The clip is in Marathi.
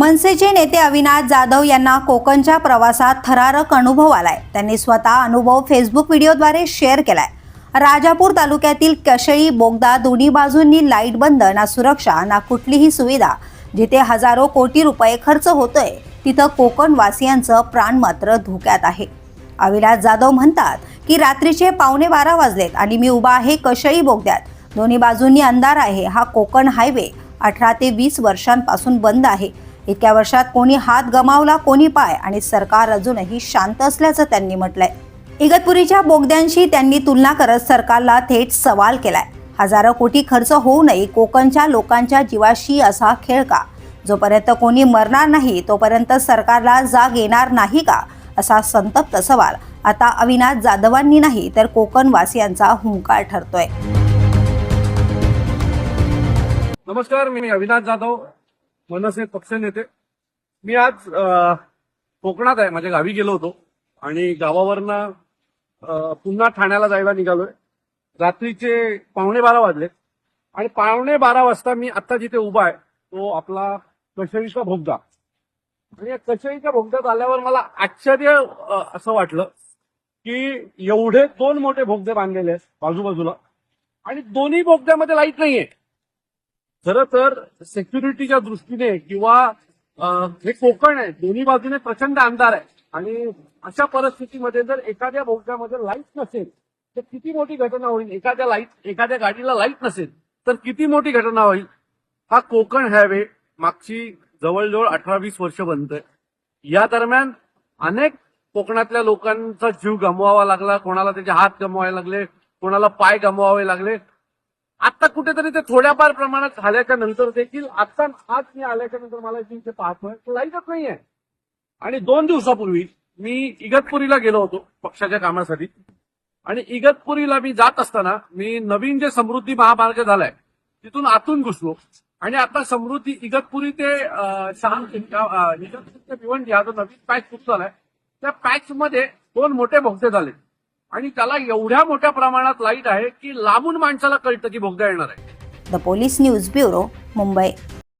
मनसेचे नेते अविनाश जाधव यांना कोकणच्या प्रवासात थरारक अनुभव आलाय. त्यांनी स्वतः अनुभव फेसबुक व्हिडिओद्वारे शेअर केलाय. राजापूर तालुक्यातील कशळी बोगदा दोन्ही बाजूंनी लाइट बंद ना सुरक्षा ना कुठलीही सुविधा. जिथे हजारो कोटी रुपये खर्च होतोय तिथं कोकणवासियांचं प्राण मात्र धोक्यात आहे. अविनाश जाधव म्हणतात की रात्रीचे पावणे बारा वाजलेत आणि मी उभा आहे कशळी बोगद्यात. दोन्ही बाजूंनी अंधार आहे. हा कोकण हायवे अठरा ते वीस वर्षांपासून बंद आहे. इतक्या वर्षात कोणी हात गमावला कोणी पाय आणि सरकार अजूनही शांत असल्याचं त्यांनी म्हटलंय. इगतपुरीच्या बोगद्यांशी त्यांनी तुलना करत सरकारला थेट सवाल केलाय. हजारो कोटी खर्च होऊनही कोकणच्या लोकांच्या जीवाशी असा खेळ का? जोपर्यंत कोणी मरणार नाही तोपर्यंत सरकारला जाग येणार नाही का? असा संतप्त सवाल. आता अविनाश जाधवांनी नाही तर कोकणवासियांचा हुंकार ठरतोय. नमस्कार मी अविनाश जाधव. मनसे पक्ष नेते मी आज कोकणात आहे. माझ्या गावी गेलो होतो. आणि गावावरनं पुन्हा ठाण्याला जायला निघालोय. रात्रीचे पावणे बारा वाजले आणि पावणे बारा वाजता मी आता जिथे उभा आहे तो आपला कशळीचा भोगदा. आणि या कशईच्या भोगद्यात आल्यावर मला आश्चर्य असं वाटलं की एवढे दोन मोठे भोगदे बांधलेले आहेत बाजूबाजूला. आणि दोन्ही बोगद्यामध्ये लाइट नाहीये. खरं तर सेक्युरिटीच्या दृष्टीने किंवा हे कोकण आहे दोन्ही बाजूने प्रचंड अंधार आहे. आणि अशा परिस्थितीमध्ये जर एखाद्या बोगद्यामध्ये लाइट नसेल तर किती मोठी घटना होईल? एखाद्या लाइट एखाद्या गाडीला लाइट नसेल तर किती मोठी घटना होईल? हा कोकण हायवे मागची जवळजवळ अठरा वीस वर्ष बनतोय या दरम्यान अनेक कोकणातल्या लोकांचा जीव गमवावा लागला कोणाला त्याचे हात गमवावे लागले कोणाला पाय गमवावे लागले. आता कुठेतरी ते थोड्याफार प्रमाणात झाल्याच्यानंतर देखील आता आज मी आल्याच्यानंतर मला इथे पाहतोय लाईटच नाहीये. आणि दोन दिवसापूर्वी मी इगतपुरीला गेलो होतो पक्षाच्या कामासाठी. आणि इगतपुरीला मी जात असताना मी नवीन जे समृद्धी महामार्ग झालाय तिथून आतून घुसलो. आणि आता समृद्धी इगतपुरी ते शहाण इगतपुरी ते भिवंडी हा जो नवीन पॅच सुरू झालाय त्या पॅच मध्ये दोन मोठे भोगदे झाले. आणि त्याला एवढ्या मोठ्या प्रमाणात लाइट आहे की लांबून माणसाला कळतं की बोगदा येणार आहे. The police news bureau Mumbai.